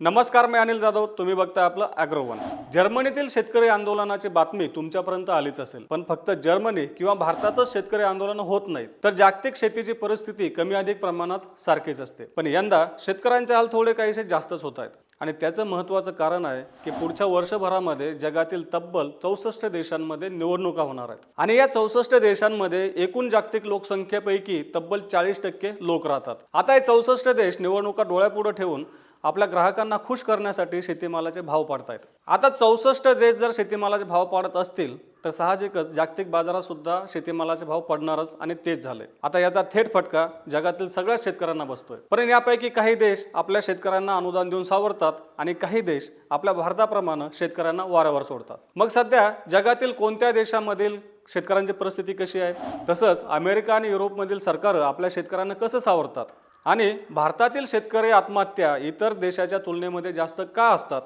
नमस्कार मी अनिल जाधव. तुम्ही बघताय आपलं अॅग्रोवन. जर्मनीतील शेतकरी आंदोलनाची बातमी तुमच्यापर्यंत आलीच असेल. पण फक्त जर्मनी किंवा भारतातच शेतकरी आंदोलन होत नाहीत. तर जागतिक शेतीची परिस्थिती कमी अधिक प्रमाणात सारखीच असते. पण यंदा शेतकऱ्यांचे हाल थोडे काहीसे जास्तच होत आहेत. आणि त्याचं महत्त्वाचं कारण आहे की पुढच्या वर्षभरामध्ये जगातील तब्बल चौसष्ट देशांमध्ये निवडणुका होणार आहेत. आणि या चौसष्ट देशांमध्ये एकूण जागतिक लोकसंख्येपैकी तब्बल चाळीस टक्के लोक राहतात. आता हे चौसष्ट देश निवडणुका डोळ्यापुढे ठेवून आपल्या ग्राहकांना खुश करण्यासाठी शेतीमालाचे भाव पाडतायत. आता चौसष्ट देश जर शेतीमालाचे भाव पाडत असतील तर साहजिकच जागतिक बाजारात सुद्धा शेतीमालाचे भाव पडणारच आणि तेच झाले. आता याचा थेट फटका जगातील सगळ्याच शेतकऱ्यांना बसतोय. पण यापैकी काही देश आपल्या शेतकऱ्यांना अनुदान देऊन सावरतात आणि काही देश आपल्या भारताप्रमाणे शेतकऱ्यांना वारंवार सोडतात. मग सध्या जगातील कोणत्या देशामधील शेतकऱ्यांची परिस्थिती कशी आहे? तसंच अमेरिका आणि युरोपमधील सरकारं आपल्या शेतकऱ्यांना कसं सावरतात? आणि भारतातील शेतकरी आत्महत्या इतर देशाच्या तुलनेमध्ये जास्त का असतात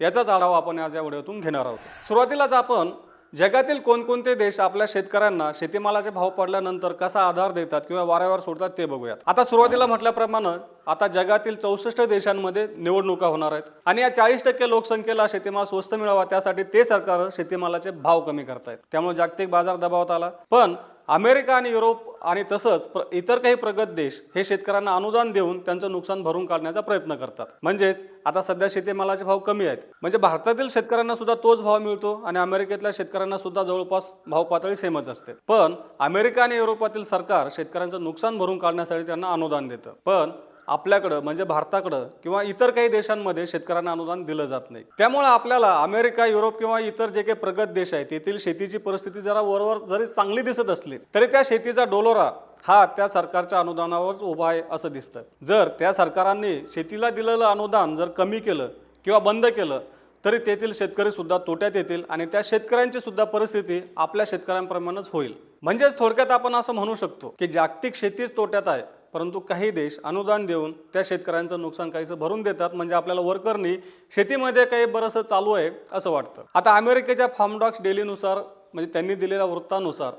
याचाच आढावा आपण आज या व्हिडिओतून घेणार आहोत. सुरुवातीलाच आपण जगातील कोणकोणते देश आपल्या शेतकऱ्यांना शेतीमालाचे भाव पडल्यानंतर कसा आधार देतात किंवा वाऱ्यावर सोडतात ते बघूयात. आता सुरुवातीला म्हटल्याप्रमाणे आता जगातील चौसष्ट देशांमध्ये निवडणुका होणार आहेत आणि या चाळीस टक्के लोकसंख्येला शेतीमाल स्वस्त मिळावा त्यासाठी ते सरकार शेतीमालाचे भाव कमी करतायत. त्यामुळे जागतिक बाजार दबावात आला. पण अमेरिका आणि युरोप आणि तसंच प्र- इतर काही प्रगत देश हे शेतकऱ्यांना अनुदान देऊन त्यांचं नुकसान भरून काढण्याचा प्रयत्न करतात. म्हणजेच आता सध्या शेतीमालाचे भाव कमी आहेत. म्हणजे भारतातील शेतकऱ्यांना सुद्धा तोच भाव मिळतो आणि अमेरिकेतल्या शेतकऱ्यांना सुद्धा जवळपास भाव पातळी सेमच असते. पण अमेरिका आणि युरोपातील सरकार शेतकऱ्यांचं नुकसान भरून काढण्यासाठी त्यांना अनुदान देतं. पण आपल्याकडं म्हणजे भारताकडं किंवा इतर काही देशांमध्ये शेतकऱ्यांना अनुदान दिलं जात नाही. त्यामुळे आपल्याला अमेरिका युरोप किंवा इतर जे काही प्रगत देश आहेत तेथील शेतीची परिस्थिती जरा वरवर जरी चांगली दिसत असली तरी त्या शेतीचा डोलोरा हा त्या सरकारच्या अनुदानावरच उभा आहे असं दिसतं. जर त्या सरकारांनी शेतीला दिलेलं अनुदान जर कमी केलं किंवा बंद केलं तरी तेथील शेतकरी सुद्धा तोट्यात येतील आणि त्या शेतकऱ्यांची सुद्धा परिस्थिती आपल्या शेतकऱ्यांप्रमाणेच होईल. म्हणजेच थोडक्यात आपण असं म्हणू शकतो की जागतिक शेतीच तोट्यात आहे. परंतु काही देश अनुदान देऊन त्या शेतकऱ्यांचं नुकसान काहीसं भरून देतात म्हणजे आपल्याला वर्करनी शेतीमध्ये काही बरंसं चालू आहे असं वाटतं. आता अमेरिकेच्या फार्मडॉक्स डेलीनुसार म्हणजे त्यांनी दिलेल्या वृत्तानुसार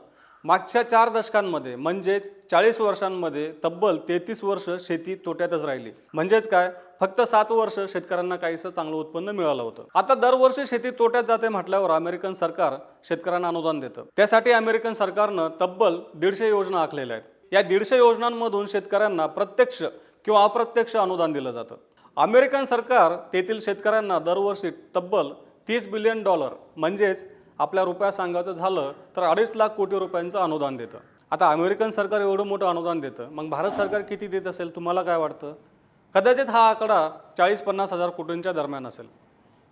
मागच्या चार दशकांमध्ये म्हणजेच चाळीस वर्षांमध्ये तब्बल तेहतीस वर्ष शेती तोट्यातच राहिली. म्हणजेच काय? फक्त सात वर्ष शेतकऱ्यांना काहीसं चांगलं उत्पन्न मिळालं होतं. आता दरवर्षी शेती तोट्यात जाते म्हटल्यावर अमेरिकन सरकार शेतकऱ्यांना अनुदान देतं. त्यासाठी अमेरिकन सरकारनं तब्बल दीडशे योजना आखलेल्या आहेत. या दीडशे योजनांमधून शेतकऱ्यांना प्रत्यक्ष किंवा अप्रत्यक्ष अनुदान दिलं जातं. अमेरिकन सरकार तेथील शेतकऱ्यांना दरवर्षी तब्बल तीस बिलियन डॉलर म्हणजेच आपल्या रुपया सांगायचं झालं तर अडीच लाख कोटी रुपयांचं अनुदान देतं. आता अमेरिकन सरकार एवढं मोठं अनुदान देतं मग भारत सरकार किती देत असेल तुम्हाला काय वाटतं? कदाचित हा आकडा चाळीस पन्नास हजार कोटींच्या दरम्यान असेल.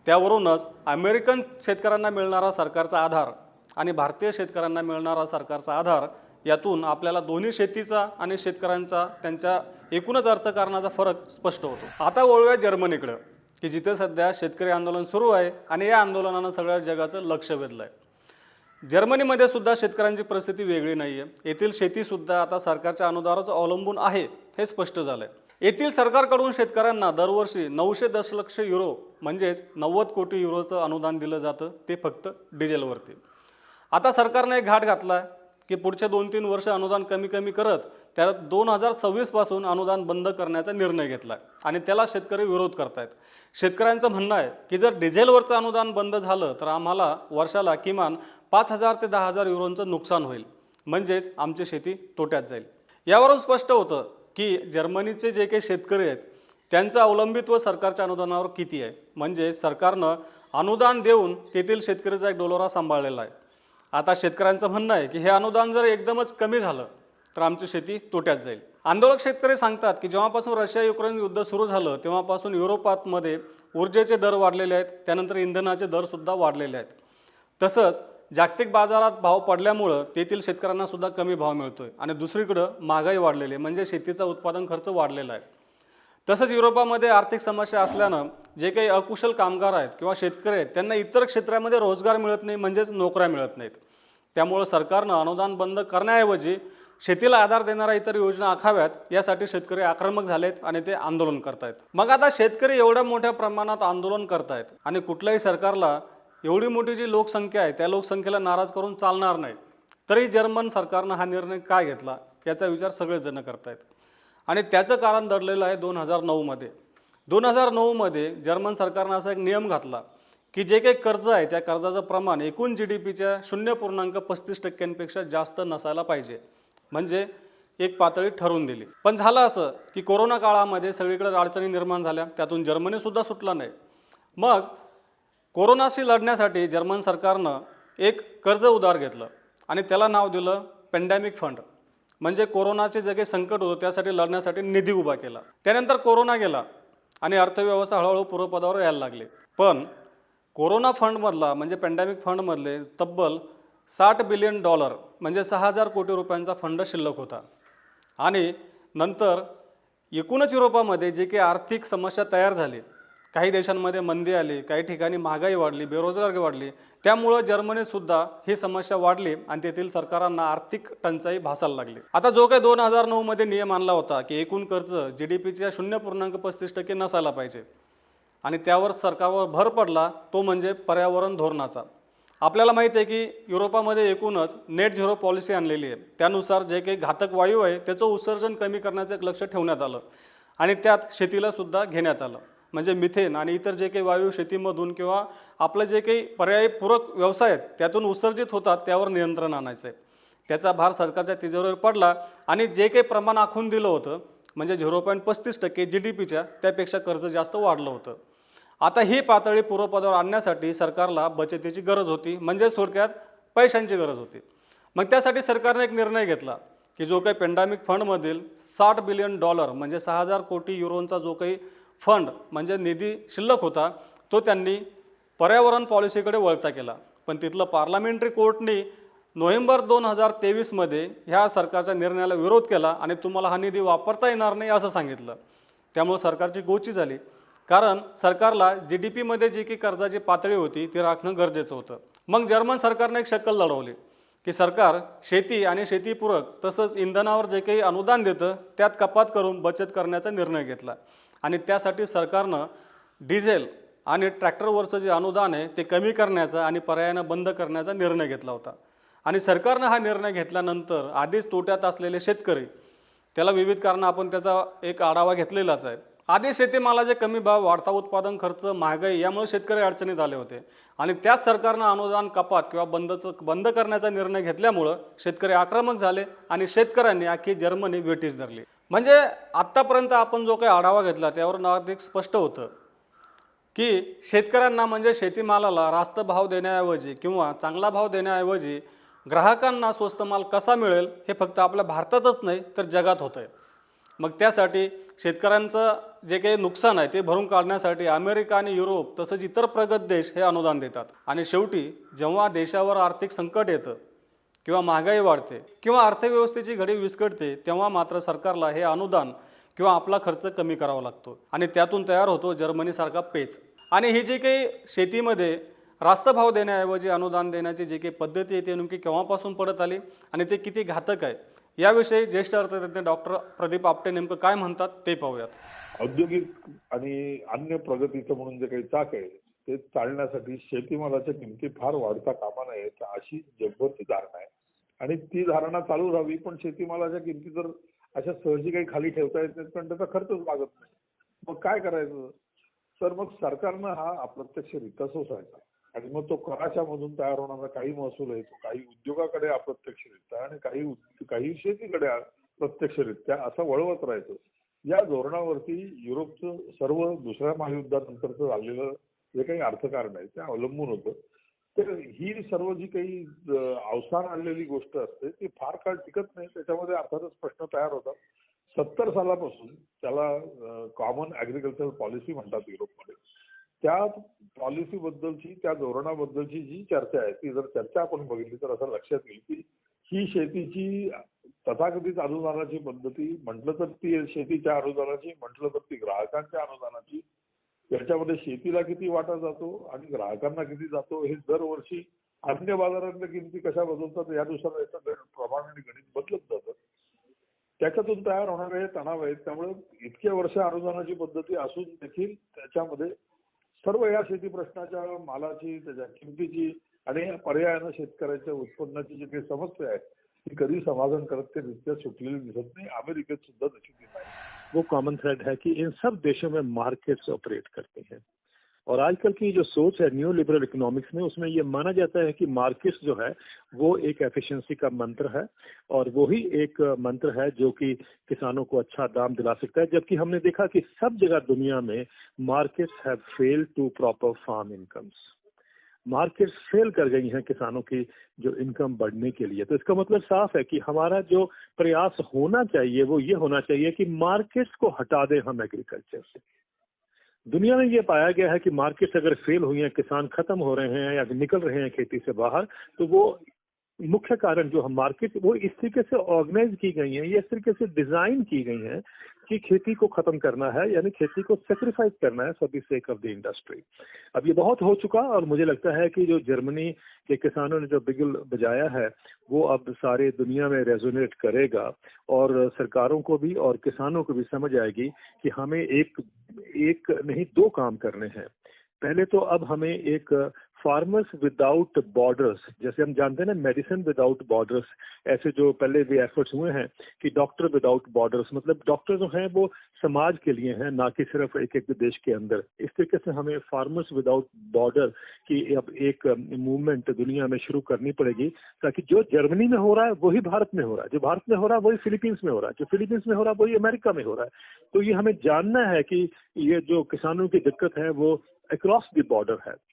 त्यावरूनच अमेरिकन शेतकऱ्यांना मिळणारा सरकारचा आधार आणि भारतीय शेतकऱ्यांना मिळणारा सरकारचा आधार यातून आपल्याला दोन्ही शेतीचा आणि शेतकऱ्यांचा त्यांच्या एकूणच अर्थकारणाचा फरक स्पष्ट होतो. आता वळूया जर्मनीकडं की जिथे सध्या शेतकरी आंदोलन सुरू आहे आणि या आंदोलनानं सगळ्या जगाचं लक्ष वेधलं आहे जर्मनीमध्ये सुद्धा शेतकऱ्यांची परिस्थिती वेगळी नाही आहे येथील शेतीसुद्धा आता सरकारच्या अनुदानाचं अवलंबून आहे हे स्पष्ट झालं आहे येथील सरकारकडून शेतकऱ्यांना दरवर्षी नऊशे दशलक्ष युरो म्हणजेच नव्वद कोटी युरोचं अनुदान दिलं जातं ते फक्त डिझेलवरती. आता सरकारने एक घाट घातला आहे की पुढचे दोन तीन वर्ष अनुदान कमी कमी करत त्यात दोन हजार सव्वीसपासून अनुदान बंद करण्याचा निर्णय घेतला आणि त्याला शेतकरी विरोध करतायत. शेतकऱ्यांचं म्हणणं आहे की जर डिझेलवरचं अनुदान बंद झालं तर आम्हाला वर्षाला किमान पाच हजार ते दहा हजार युरोंचं नुकसान होईल. म्हणजेच आमची शेती तोट्यात जाईल. यावरून स्पष्ट होतं की जर्मनीचे जे काही शेतकरी आहेत त्यांचं अवलंबित्व सरकारच्या अनुदानावर किती आहे? म्हणजे सरकारनं अनुदान देऊन तेथील शेतकरीचा एक डोलोरा सांभाळलेला आहे. आता शेतकऱ्यांचं म्हणणं आहे की हे अनुदान जर एकदमच कमी झालं तर आमची शेती तोट्यात जाईल. आंदोलक शेतकरी सांगतात की जेव्हापासून रशिया युक्रेन युद्ध सुरू झालं तेव्हापासून युरोपातमध्ये ऊर्जेचे दर वाढलेले आहेत त्यानंतर इंधनाचे दरसुद्धा वाढलेले आहेत. तसंच जागतिक बाजारात भाव पडल्यामुळं तेथील शेतकऱ्यांनासुद्धा कमी भाव मिळतो आहे आणि दुसरीकडं महागाई वाढलेली आहे म्हणजे शेतीचा उत्पादन खर्च वाढलेला आहे. तसंच युरोपामध्ये आर्थिक समस्या असल्यानं जे काही अकुशल कामगार आहेत किंवा शेतकरी आहेत त्यांना इतर क्षेत्रामध्ये रोजगार मिळत नाही म्हणजेच नोकऱ्या मिळत नाहीत. त्यामुळं सरकारनं अनुदान बंद करण्याऐवजी शेतीला आधार देणाऱ्या इतर योजना आखाव्यात यासाठी शेतकरी आक्रमक झालेत आणि ते आंदोलन करतायत. मग आता शेतकरी एवढ्या मोठ्या प्रमाणात आंदोलन करतायत आणि कुठल्याही सरकारला एवढी मोठी जी लोकसंख्या आहे त्या लोकसंख्येला नाराज करून चालणार नाही. तरी जर्मन सरकारनं हा निर्णय काय घेतला याचा विचार सगळेजण करतायत. आणि त्याचं कारण दडलेलं आहे दोन हजार नऊमध्ये. दोन हजार नऊमध्ये जर्मन सरकारनं असा एक नियम घातला की जे काही कर्ज आहे त्या कर्जाचं प्रमाण एकूण जी डी पीच्या शून्य पूर्णांक पस्तीस टक्क्यांपेक्षा जास्त नसायला पाहिजे. म्हणजे एक पातळी ठरवून दिली. पण झालं असं की कोरोना काळामध्ये सगळीकडे अडचणी निर्माण झाल्या. त्यातून जर्मनीसुद्धा सुटला नाही. मग कोरोनाशी लढण्यासाठी जर्मन सरकारनं एक कर्ज उधार घेतलं आणि त्याला नाव दिलं पेंडॅमिक फंड म्हणजे कोरोनाचे जे काही संकट होतं त्यासाठी लढण्यासाठी निधी उभा केला. त्यानंतर कोरोना गेला आणि अर्थव्यवस्था हळूहळू पूर्वपदावर यायला लागली. पण कोरोना फंडमधला म्हणजे पेंडॅमिक फंडमधले तब्बल साठ बिलियन डॉलर म्हणजे सहा हजार कोटी रुपयांचा फंड शिल्लक होता. आणि नंतर एकूणच युरोपामध्ये जे काही आर्थिक समस्या तयार झाली काही देशांमध्ये मंदी आली काही ठिकाणी महागाई वाढली बेरोजगारी वाढली. त्यामुळं जर्मनीतसुद्धा ही समस्या वाढली आणि तेथील सरकारांना आर्थिक टंचाई भासायला लागली. आता जो काही दोन हजार नऊमध्ये नियम आणला होता की एकूण कर्ज जी डी पीच्या शून्य पूर्णांक पस्तीस टक्के नसायला पाहिजे आणि त्यावर सरकारवर भर पडला तो म्हणजे पर्यावरण धोरणाचा. आपल्याला माहिती आहे की युरोपामध्ये एकूणच नेट झिरो पॉलिसी आणलेली आहे. त्यानुसार जे काही घातक वायू आहे त्याचं उत्सर्जन कमी करण्याचं एक लक्ष ठेवण्यात आलं आणि त्यात शेतीलासुद्धा घेण्यात आलं. म्हणजे मिथेन आणि इतर जे काही वायू शेतीमधून किंवा आपलं जे काही पर्यायी पूरक व्यवसाय आहेत त्यातून उत्सर्जित होतात त्यावर नियंत्रण आणायचं आहे. त्याचा भार सरकारच्या तिजोरीवर पडला आणि जे काही प्रमाण आखून दिलं होतं म्हणजे झिरो पॉईंट पस्तीस टक्के जी डी पीच्या त्यापेक्षा कर्ज जास्त वाढलं होतं. आता ही पातळी पूर्वपदावर आणण्यासाठी सरकारला बचतीची गरज होती म्हणजेच थोडक्यात पैशांची गरज होती. मग त्यासाठी सरकारने एक निर्णय घेतला की जो काही पेंडामिक फंडमधील साठ बिलियन डॉलर म्हणजे सहा हजार कोटी युरोंचा जो काही फंड म्हणजे निधी शिल्लक होता तो त्यांनी पर्यावरण पॉलिसीकडे वळता केला. पण तिथलं पार्लमेंटरी कोर्टनी नोव्हेंबर दोन हजार तेवीसमध्ये ह्या सरकारच्या निर्णयाला विरोध केला आणि तुम्हाला हा निधी वापरता येणार नाही असं सांगितलं. त्यामुळं सरकारची गोची झाली. कारण सरकारला जी डी पीमध्ये जी की कर्जाची पातळी होती ती राखणं गरजेचं होतं. मग जर्मन सरकारने एक शक्कल लढवली की सरकार शेती आणि शेतीपूरक तसंच इंधनावर जे काही अनुदान देतं त्यात कपात करून बचत करण्याचा निर्णय घेतला. आणि त्यासाठी सरकारनं डिझेल आणि ट्रॅक्टरवरचं जे अनुदान आहे ते कमी करण्याचा आणि पर्यायानं बंद करण्याचा निर्णय घेतला होता. आणि सरकारनं हा निर्णय घेतल्यानंतर आधीच तोट्यात असलेले शेतकरी त्याला विविध कारणं आपण त्याचा एक आढावा घेतलेलाच आहे. आधी शेतीमालाचे कमी भाव वाढता उत्पादन खर्च महागाई यामुळे शेतकरी अडचणीत आले होते. आणि त्याच सरकारनं अनुदान कपात किंवा बंदचं बंद करण्याचा निर्णय घेतल्यामुळं शेतकरी आक्रमक झाले आणि शेतकऱ्यांनी अख्खी जर्मनी वेटीस धरली. म्हणजे आत्तापर्यंत आपण जो काही आढावा घेतला त्यावरून अधिक स्पष्ट होतं की शेतकऱ्यांना म्हणजे शेतीमालाला रास्त भाव देण्याऐवजी किंवा चांगला भाव देण्याऐवजी ग्राहकांना स्वस्त माल कसा मिळेल हे फक्त आपल्या भारतातच नाही तर जगात होतं आहे मग त्यासाठी शेतकऱ्यांचं जे काही नुकसान आहे ते भरून काढण्यासाठी अमेरिका आणि युरोप तसंच इतर प्रगत देश हे अनुदान देतात. आणि शेवटी जेव्हा देशावर आर्थिक संकट येतं किंवा महागाई वाढते किंवा अर्थव्यवस्थेची घडी विस्कटते तेव्हा मात्र सरकारला हे अनुदान किंवा आपला खर्च कमी करावा लागतो आणि त्यातून तयार होतो जर्मनीसारखा पेच. आणि ही जी काही शेतीमध्ये रास्त भाव देण्याऐवजी अनुदान देण्याची जी काही पद्धती आहे ती नेमकी केव्हापासून पडत आली आणि ते किती घातक आहे याविषयी ज्येष्ठ अर्थतज्ञ डॉक्टर प्रदीप आपटे नेमकं काय म्हणतात ते पाहूयात. औद्योगिक आणि अन्य प्रगतीचं म्हणून जे काही चाक आहे ते चालण्यासाठी शेतीमालाच्या किमती फार वाढता कामा नयेत अशी जगभरची धारणा आहे. आणि ती धारणा चालू राहावी पण शेतीमालाच्या किमती जर अशा सहजी काही खाली ठेवता येत नाहीत पण त्याचा खर्चच लागत नाही. मग काय करायचं? तर मग सरकारनं हा अप्रत्यक्षरित्या सोसायचा. आणि मग तो कराच्या मधून तयार होणारा काही महसूल आहे तो काही उद्योगाकडे अप्रत्यक्षरित्या आणि काही काही शेतीकडे प्रत्यक्षरित्या असं वळवत राहायचं. या धोरणावरती युरोपचं सर्व दुसऱ्या महायुद्धानंतरचं झालेलं जे काही अर्थकारण आहे ते अवलंबून होतं. तर ही सर्व जी काही अवसान आणलेली गोष्ट असते ती फार काळ टिकत नाही. त्याच्यामध्ये अर्थातच प्रश्न तयार होतात. सत्तर सालापासून त्याला कॉमन ऍग्रिकल्चर पॉलिसी म्हणतात युरोपमध्ये. त्या पॉलिसी बद्दलची त्या धोरणाबद्दलची जी चर्चा आहे ती जर चर्चा आपण बघितली तर असं लक्षात येईल की ही शेतीची तथाकथित अनुदानाची पद्धती म्हटलं तर ती शेतीच्या अनुदानाची म्हटलं तर ती ग्राहकांच्या अनुदानाची याच्यामध्ये शेतीला किती वाटा जातो आणि ग्राहकांना किती जातो हे दरवर्षी अन्य बाजारातल्या किमती कशा बदलतात यानुसार याचं प्रमाण आणि गणित बदलत जातं. त्याच्यातून तयार होणारे हे तणाव आहेत. त्यामुळे इतक्या वर्ष अनुदानाची पद्धती असून देखील त्याच्यामध्ये सर्व या शेती प्रश्नाच्या मालाची त्याच्या किमतीची आणि पर्यायानं शेतकऱ्याच्या उत्पन्नाची जी काही समस्या आहे ती कधी समाधान करत ते रित्या सुटलेली दिसत नाही. अमेरिकेत सुद्धा तशी ती नाही वो कॉमन थ्रेड है कि इन सब देशों में मार्केट्स ऑपरेट करते हैं और आजकल की जो सोच है न्यू लिबरल इकोनॉमिक्स में उसमें ये माना जाता है कि मार्केट्स जो है वो एक एफिशिएंसी का मंत्र है और वही एक मंत्र है जो कि किसानों को अच्छा दाम दिला सकता है जबकि हमने देखा कि सब जगह दुनिया में मार्केट्स हैव फेल्ड टू مارکیٹ فیل کر گئی ہیں کسانوں کی جو انکم بڑھنے کے لیے۔ تو اس کا مطلب صاف ہے کہ ہمارا جو پریاس ہونا چاہیے وہ یہ ہونا چاہیے کہ مارکیٹس کو ہٹا دیں ہم ایگریکلچر سے۔ دنیا میں یہ پایا گیا ہے کہ مارکیٹس اگر فیل ہوئی ہیں، کسان ختم ہو رہے ہیں یا نکل رہے ہیں کھیتی سے باہر، تو وہ مکھیہ کارن جو ہم مارکیٹ وہ اس طریقے سے آرگنائز کی گئی ہیں، یہ اس طریقے سے ڈیزائن کی گئی ہیں गई हैं कि खेती को खत्म करना है यानी खेती को सेक्रीफाइस करना है for the sake of the industry अब ये बहुत हो चुका और मुझे लगता है कि जो जर्मनी के किसानों ने जो बिगुल बजाया है वो अब सारे दुनिया में रेजोनेट करेगा और सरकारों को भी और किसानों को भी समझ आएगी कि हमें एक एक नहीं दो काम करने हैं पहले तो अब हमें एक फार्मर्स विदाउट बॉर्डर्स जैसे हम जानते हैं ना मेडिसिन विदाउट बॉर्डर्स ऐसे जो पहले भी एफर्ट्स हुए हैं कि डॉक्टर विदाउट बॉर्डर्स मतलब डॉक्टर जो हैं वो समाज के लिए हैं ना कि सिर्फ एक एक देश के अंदर इस तरीके से हमें फार्मर्स विदाउट बॉर्डर की अब एक मूवमेंट दुनिया में शुरू करनी पड़ेगी ताकि जो जर्मनी में हो रहा है वही भारत में हो रहा है जो भारत में हो रहा है वही फिलीपींस में हो रहा है जो फिलीपींस में हो रहा है वही अमेरिका में हो रहा है तो ये हमें जानना है कि ये जो किसानों की दिक्कत है वो अक्रॉस द बॉर्डर है तो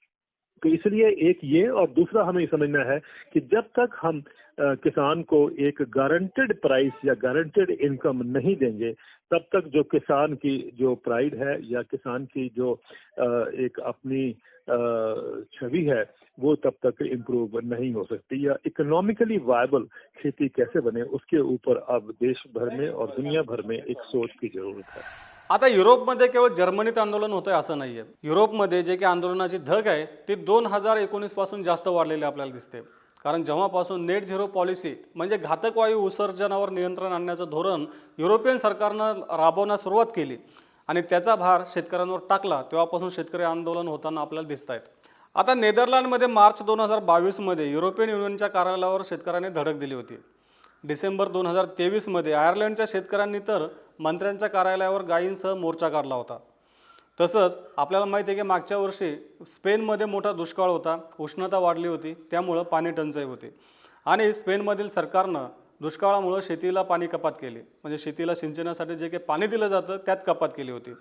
इसलिए एक ये और दूसरा हमें ये समझना है कि जब तक हम अ, किसान को एक गारंटेड प्राइस या गारंटेड इनकम नहीं देंगे तब तक जो किसान की जो प्राइड है या किसान की जो अ, एक अपनी अ, छवि है वो तब तक इम्प्रूव नहीं हो सकती या इकोनॉमिकली वायबल खेती कैसे बने उसके ऊपर अब देश भर में और दुनिया भर में एक सोच की जरूरत है आता युरोपमध्ये केवळ जर्मनीत आंदोलन होतंय असं नाही आहे युरोपमध्ये जे काही आंदोलनाची धग आहे ती दोन हजार एकोणीसपासून जास्त वाढलेली आपल्याला दिसते. कारण जेव्हापासून नेट झिरो पॉलिसी म्हणजे घातक वायू उत्सर्जनावर नियंत्रण आणण्याचं धोरण युरोपियन सरकारनं राबवण्यास सुरुवात केली आणि त्याचा भार शेतकऱ्यांवर टाकला तेव्हापासून शेतकरी आंदोलन होताना आपल्याला दिसत आहेत आता नेदरलँडमध्ये मार्च दोन हजार बावीसमध्ये युरोपियन युनियनच्या कार्यालयावर शेतकऱ्यांनी धडक दिली होती. डिसेंबर दोन हजार तेवीसमध्ये आयर्लंडच्या शेतकऱ्यांनी तर मंत्र्यांच्या कार्यालयावर गायींसह मोर्चा काढला होता. तसंच आपल्याला माहिती आहे की मागच्या वर्षी स्पेनमध्ये मोठा दुष्काळ होता उष्णता वाढली होती त्यामुळं पाणी टंचाई होती. आणि स्पेनमधील सरकारनं दुष्काळामुळं शेतीला पाणी कपात केली. म्हणजे शेतीला सिंचनासाठी जे काही पाणी दिलं जातं त्यात कपात केली होती.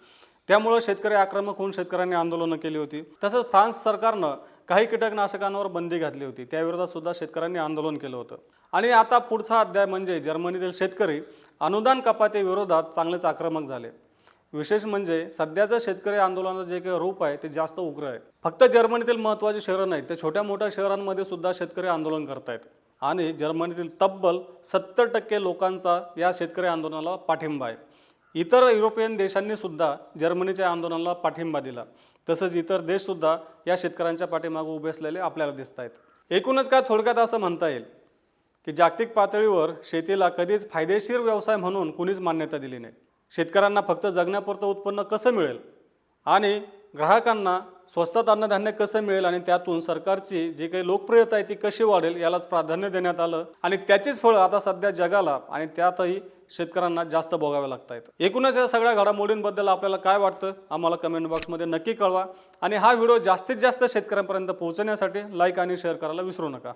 त्यामुळं शेतकरी आक्रमक होऊन शेतकऱ्यांनी आंदोलनं केली होती. तसंच फ्रान्स सरकारनं काही कीटकनाशकांवर बंदी घातली होती. त्याविरोधात सुद्धा शेतकऱ्यांनी आंदोलन केलं होतं. आणि आता पुढचा अध्याय म्हणजे जर्मनीतील शेतकरी अनुदान कपातीविरोधात चांगलेच आक्रमक झाले. विशेष म्हणजे सध्याचं शेतकरी आंदोलनाचं जे काही रूप आहे ते जास्त उग्र आहे. फक्त जर्मनीतील महत्त्वाची शहरं नाहीत तर छोट्या मोठ्या शहरांमध्ये सुद्धा शेतकरी आंदोलन करतायत. आणि जर्मनीतील तब्बल सत्तर टक्के लोकांचा या शेतकरी आंदोलनाला पाठिंबा आहे. इतर युरोपियन देशांनी सुद्धा जर्मनीच्या आंदोलनाला पाठिंबा दिला. तसंच इतर देशसुद्धा या शेतकऱ्यांच्या पाठीमागे उभे असलेले आपल्याला दिसत आहेत एकूणच काय थोडक्यात असं म्हणता येईल? की जागतिक पातळीवर शेतीला कधीच फायदेशीर व्यवसाय म्हणून कुणीच मान्यता दिली नाही. शेतकऱ्यांना फक्त जगण्यापुरतं उत्पन्न कसं मिळेल आणि ग्राहकांना स्वस्तात अन्नधान्य कसं मिळेल आणि त्यातून सरकारची जी काही लोकप्रियता आहे ती कशी वाढेल यालाच प्राधान्य देण्यात आलं आणि त्याचीच फळं आता सध्या जगाला आणि त्यातही शेतकऱ्यांना जास्त भोगावे लागत आहेत. एकूणच या सगळ्या घडामोडींबद्दल आपल्याला काय वाटतं आम्हाला कमेंट बॉक्समध्ये नक्की कळवा आणि हा व्हिडिओ जास्तीत जास्त शेतकऱ्यांपर्यंत पोहोचण्यासाठी लाईक आणि शेअर करायला विसरू नका.